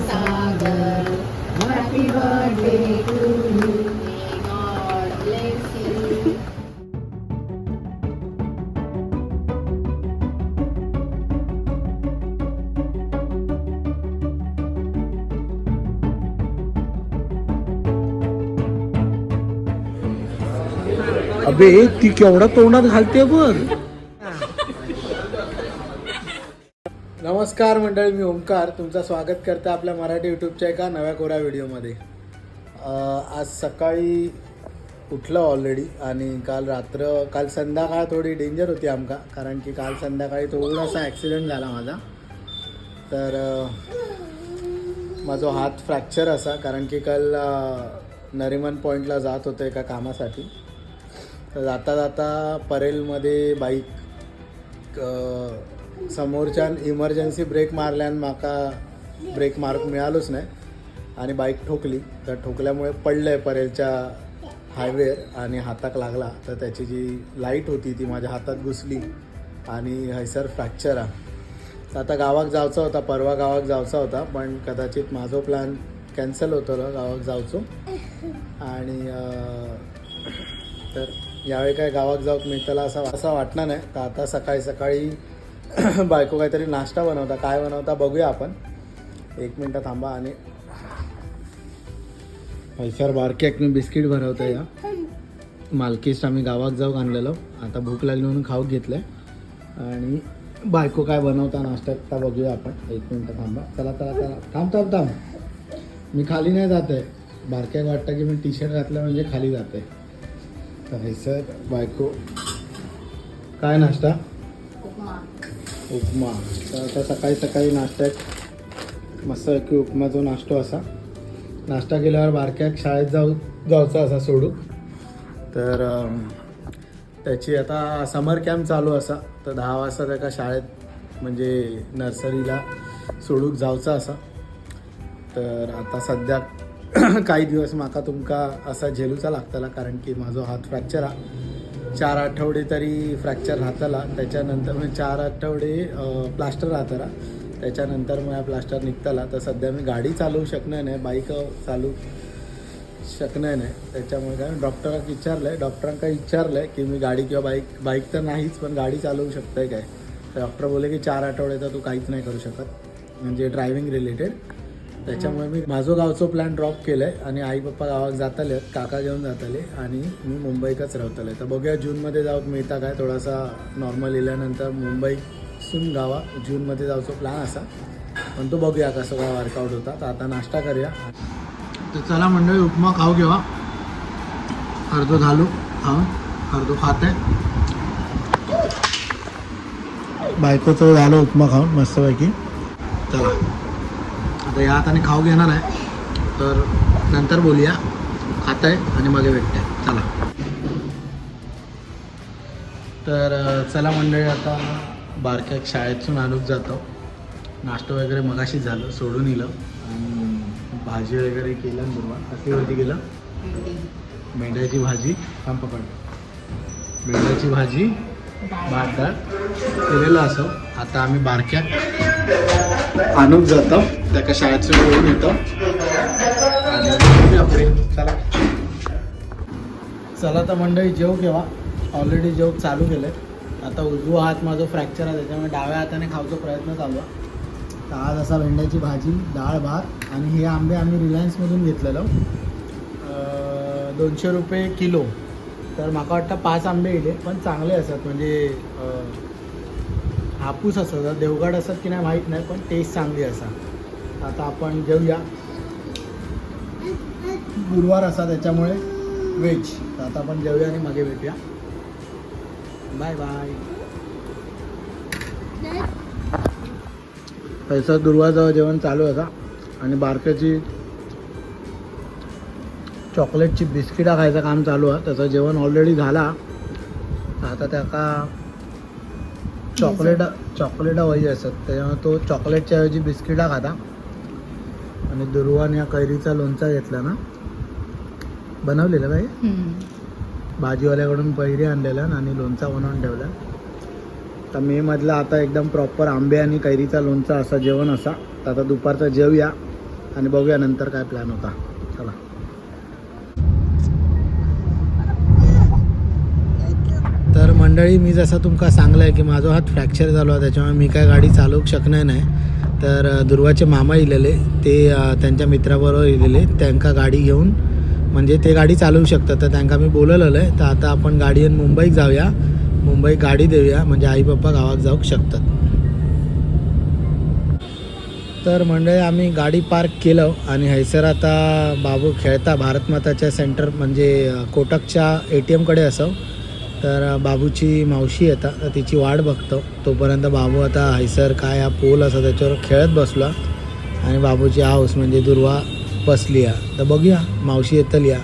Sagar happy birthday to you God bless you अबे ती केवढा तोंडात घालते बर नमस्कार मंडळी मी ओंकार. तुमचं स्वागत करते आपल्या मराठी यूट्यूबच्या एका नव्या कोऱ्या व्हिडिओमध्ये. आज सकाळी उठलं ऑलरेडी आणि काल रात्र काल संध्याकाळ थोडी डेंजर होती आमका कारण की काल संध्याकाळी थोडासा ॲक्सिडेंट झाला माझा. तर माझा हात फ्रॅक्चर असा कारण की काल नरिमन पॉईंटला जात होतो एका कामासाठी. तर जाता जाता परेलमध्ये बाईक समोरच्यान इमर्जन्सी ब्रेक मारल्यान म्हाका ब्रेक मार्क मिळालोच नाही. आणि बाईक ठोकली. तर ठोकल्यामुळे पडलं आहे परेलच्या हायवेर आणि हाताक लागला. तर त्याची जी लाइट होती ती माझ्या हातात घुसली आणि हैसर फ्रॅक्चर हा तर आता गावाक जावचा होता परवा गावाक जावचा होता पण कदाचित माझो प्लॅन कॅन्सल होतो गावाक जावचो. आणि तर यावेळी काय गावात जाऊक मिळताला असा असा वाटणार नाही. तर आता सकाळी सकाळी बायको काहीतरी नाश्ता बनवता काय बनवता बघूया आपण. एक मिनटं थांबा आणि पैशावर बारक्याक मी बिस्किट भरवतो या मालकीस्ट आम्ही गावात जाऊक आणलेलो. आता भूक लागली म्हणून खाऊक घेतलं आणि बायको काय बनवता नाश्ता का बघूया आपण. एक मिनटं थांबा. चला चला चला. थांब थांब थांब. मी खाली नाही जात आहे बारक्याक वाटतं की मी टी शर्ट घातलं म्हणजे खाली जाते तर हे सर बायको काय नाश्ता? उपमा. तर आता सकाळी सकाळी नाश्त्यात मस्त की जो नाश्तो असा. नाश्ता केल्यावर बारक्याक शाळेत जाऊ जाऊचा असा सोडूक तर त्याची आता समर कॅम्प चालू असा. तर दहा वाजता त्याका शाळेत म्हणजे नर्सरीला सोडूक जावचा असा. तर आता सध्या काही दिवस म्हाका तुमका असा झेलूचा लागतला कारण की माझा हात फ्रॅक्चर हा चार आठवडे तरी फ्रॅक्चर राहतला. त्याच्यानंतर म्हणजे चार आठवडे प्लास्टर राहतला. त्याच्यानंतर मग प्लास्टर निघताला. तर सध्या मी गाडी चालवू शकणार नाही बाईक चालू शकणार नाही. त्याच्यामुळे काय डॉक्टरांक विचारलं आहे डॉक्टरांका विचारलं आहे की मी गाडी किंवा बाईक बाईक तर नाहीच पण गाडी चालवू शकतोय काय? तर डॉक्टर बोलले की चार आठवडे तर तू काहीच नाही करू शकत. म्हणजे ड्रायव्हिंग रिलेटेड त्याच्यामुळे मी माझं गावचं प्लॅन ड्रॉप केलं आहे आणि आई पप्पा गावात जाताले काका घेऊन जाताले आणि मी मुंबईकच राहतले. तर बघूया जूनमध्ये जाऊक मिळता काय? थोडासा नॉर्मल इल्यानंतर मुंबईसून गावा जूनमध्ये जाऊचा प्लॅन असा. पण तो बघूया कसं काय वर्कआउट होता. तर आता नाश्ता करूया. तर चला मंडळी उपमा खाऊ घेवा. अर्धो घालू खाऊन अर्धो खात. आहे बायकोचं झालं उपमा खाऊन मस्तपैकी. चला. आता या हाताने खाऊ घेणार आहे. तर नंतर बोलूया. खात आहे आणि मागे भेटते चला. तर चला मंडळी आता बारक्या शाळेतून आणूक जातो. नाश्ता वगैरे मगाशीच झालं सोडून येलं आणि भाजी वगैरे केलं बरोबर कसली होती गेलं मेंढ्याची भाजी. पकड. मेंढ्याची भाजी भात डाळ. केलेलं असो. आता आम्ही बारक्यात आणूक जातो. त्याच्या शाळेत सोडून येतो चला. चला तर मंडळी जेव केव्हा? ऑलरेडी जेव चालू केलं आहे आता उजवा हात माझा फ्रॅक्चर आहे त्याच्यामुळे डाव्या हाताने खाऊचा प्रयत्न चालू आहे. तर आज असा भेंड्याची भाजी डाळ भात आणि हे आंबे आम्ही रिलायन्समधून घेतलेलो. दोनशे रुपये किलो. तर मला वाटतं पाच आंबे येले पण चांगले असतात. म्हणजे हापूस असतात देवगड असतात की नाही माहीत नाही पण टेस्ट चांगली असा आता आपण जेवूया. गुरुवार असा त्याच्यामुळे व्हेज तर आता आपण जेवूया आणि मागे भेटूया. बाय बाय पैसा दुर्वाजावर जेवण चालू असा आणि बारक्याची चॉकलेटची बिस्किटा खायचं काम चालू आहे. त्याचं जेवण ऑलरेडी झाला. आता त्याका चॉकलेट चॉकलेट हवी असतात. त्याच्यामुळे तो चॉकलेटच्या ऐवजी बिस्किटा खाता. आणि दुर्वाने या कैरीचा लोणचा घेतला ना? बनवलेला काय भाजीवाल्याकडून पैरी आणलेला आणि लोणचा बनवून ठेवला. तर मे मधला आता एकदम प्रॉपर आंबे आणि कैरीचा लोणचा असा जेवण असा. तर आता दुपारचा जेवूया आणि बघूया नंतर काय प्लॅन होता. चला. तर मंडळी मी जसं तुमका सांगलं आहे की माझा हात फ्रॅक्चर झालो आहे त्याच्यामुळे मी काय गाडी चालवू शकणार नाही. तर दुर्वाचे मामा इलेले ते त्यांच्या मित्राबरोबर इलेले त्यांका गाडी घेऊन म्हणजे ते गाडी चालवू शकतात. तर त्यांना मी बोलवलेलं आहे तर आता आपण गाडी घेऊन मुंबईत जाऊया. मुंबई गाडी देऊया. म्हणजे आई पप्पा गावात जाऊ शकतात. तर मंडळी आम्ही गाडी पार्क केलं आणि हैसर आता बाबू खेळता. भारतमाताच्या सेंटर म्हणजे कोटकच्या ए टी एमकडे असं. तर बाबूची मावशी येतात तर तिची वाट बघतो. तोपर्यंत बाबू आता हैसर काय हा पोल असा त्याच्यावर खेळत बसला. आणि बाबूची हाऊस म्हणजे दुर्वा बसली आहे तर बघूया मावशी येतली या.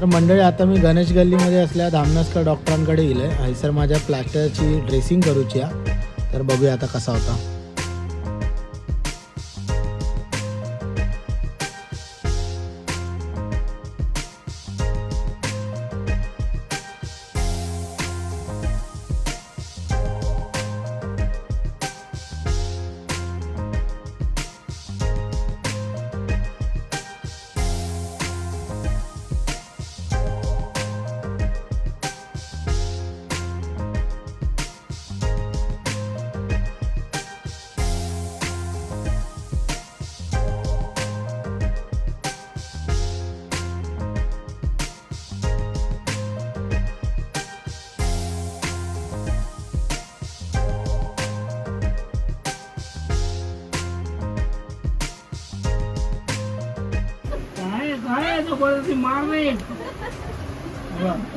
तर मंडळी आता मी गणेश गल्लीमध्ये असल्या धामनसकर डॉक्टरांकडे गेलो आहे हैसर माझ्या प्लॅस्टरची ड्रेसिंग करूची आहे तर बघूया आता कसा होता. काय तो कोणाची मार नाही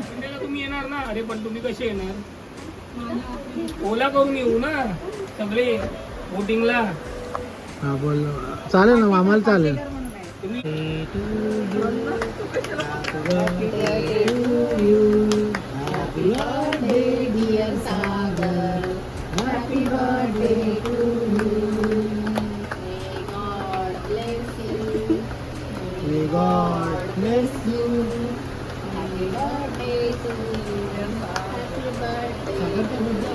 संडेला तुम्ही येणार ना? अरे पण तुम्ही कसे येणार? ओला करून येऊ ना सगळे बोटिंगला. हा बोल चालेल ना आम्हाला चालेल. birthday, May God bless you. Happy birthday to you. Happy birthday.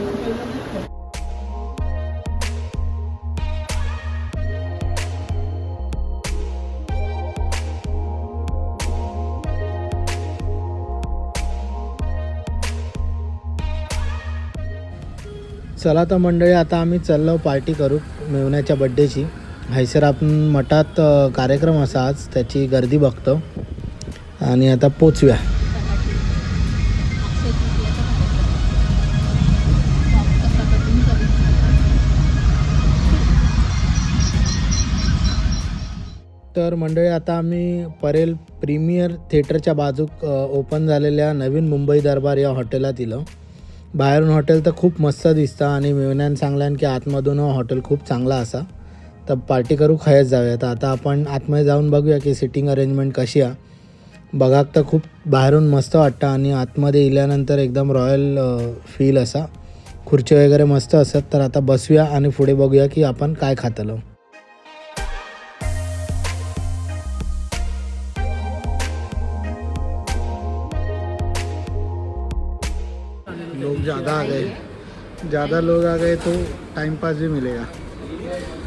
चला तर मंडळी आता आम्ही चाललो पार्टी करू मेवण्याच्या बड्डेची हैसर आपण मठात कार्यक्रम असा आज त्याची गर्दी बघतो. आणि आता पोचव्या. तर मंडळी आता आम्ही परेल प्रीमियर थिएटरच्या बाजूक ओपन झालेल्या नवीन मुंबई दरबार या हॉटेलात इलो. बाहेरून हॉटेल तर खूप मस्त दिसतं आणि मेवण्यान सांगल्यान की आतमधून हॉटेल खूप चांगला असा. तर पार्टी करू खायच जाऊया तर आता आपण आतमध्ये जाऊन बघूया की सिटिंग अरेंजमेंट कशी आहे. बघाक तर खूप बाहेरून मस्त वाटतं आणि आतमध्ये इल्यानंतर एकदम रॉयल फील असा. खुर्ची वगैरे मस्त असत तर आता बसूया आणि पुढे बघूया की आपण काय खातलो. लोग ज़्यादा आ गए. ज़्यादा लोग आ गए तो टाइमपास भी मिलेगा.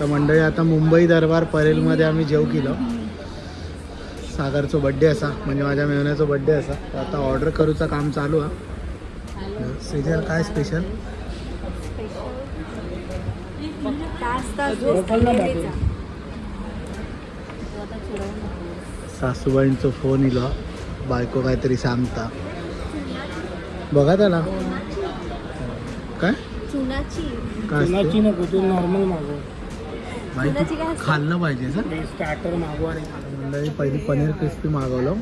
तर मंडळी आता मुंबई दरबार परेलमध्ये आम्ही जेव केलं. सागरचो बड्डे असा म्हणजे माझ्या मेहण्याचो बड्डे असा. तर आता ऑर्डर करूचं काम चालू आहे. स्पेशल काय स्पेशल सासूबाईंचो फोन इलो. बायको काहीतरी सांगता. बघा त्याला. काय? चुनाची. काय? कोणाची नको तू नॉर्मल मागव असते? खाल्लं पाहिजे सर. ते स्टार्टर मागवा मंडळी पहिली पनीर क्रिस्पी मागवलं.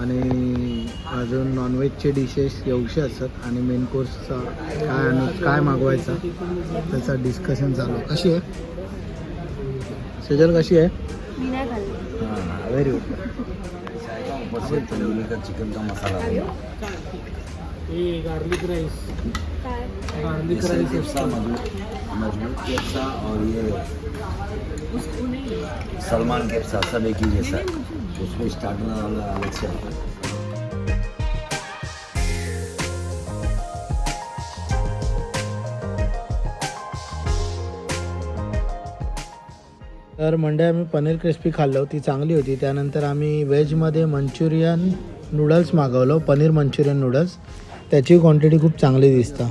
आणि अजून नॉनव्हेजचे डिशेस येऊशे असतात. आणि मेन कोर्सचा काय आणि काय मागवायचं त्याचं डिस्कशन चालू. आहे. कशी आहे? सेजल कशी आहे? मी नाही खाल्ली. व्हेरी गुड ऊपर से तंदूरी का चिकन का मसाला गार्लिक राईस काय गार्लिक राईस मजबूत कैप्सा और ये सलमान कैप्सा सब एक ही जैसा उसमें स्टार्टर वाला अलग से आता है। तर मंडे आम्ही पनीर क्रिस्पी खाल्लो ती चांगली होती. त्यानंतर आम्ही व्हेजमध्ये मंचुरियन नूडल्स मागवलो पनीर मंचुरियन नूडल्स त्याची क्वांटिटी खूप चांगली दिसतं.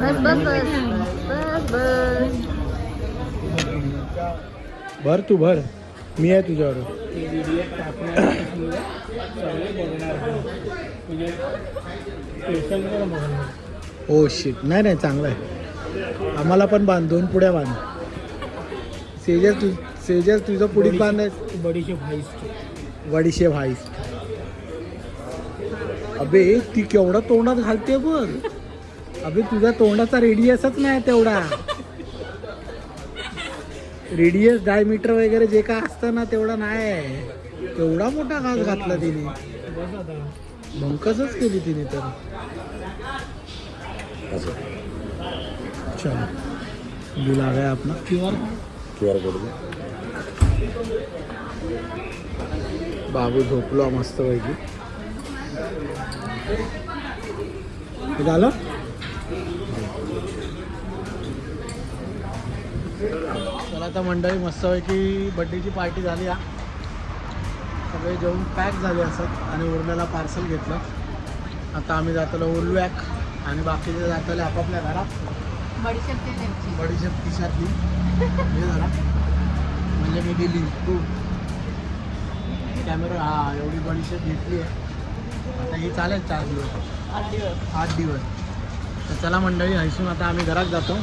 बस बस बस बस बस भर तू भर. मी आहे तुझ्यावर. ओ शिट नाही नाही चांगलं आहे. आम्हाला पण बांध दोन पुढ्या बांध. सेजल तू सेजल तुझं पुढीत बांधायचं बडीशेप हाईस्ट. वडीशे भाई अबे ती केवढा तोंडात घालते बघ. अबे तुझ्या तोंडाचा रेडियसच नाही तेवढा. रेडियस डायमीटर वगैरे जे काय असतं ना तेवढा नाही. तेवढा मोठा घास घातला तिने. भंकसच केली तिने तर. चलो. बिल आ गया अपना Q R Q R code बाबू झोपलो मस्त पैकी. झालं? चला आता मंडळी मस्तपैकी बड्डेची पार्टी झाली हा. सगळे जेवण पॅक झाले असत आणि उर्म्याला पार्सल घेतलं. आता आम्ही जातलो उलवॅक आणि बाकीचे जातले आपापल्या घरात. बडीशेप खिशातली हे झाला. म्हणजे मी दिली तू. कॅमेरा हा एवढी बडीशेप घेतली आहे आता ही चालेल चार दिवस. आठ दिवस. आठ दिवस. तर चला मंडळी हैसून आता आम्ही घरात जातो.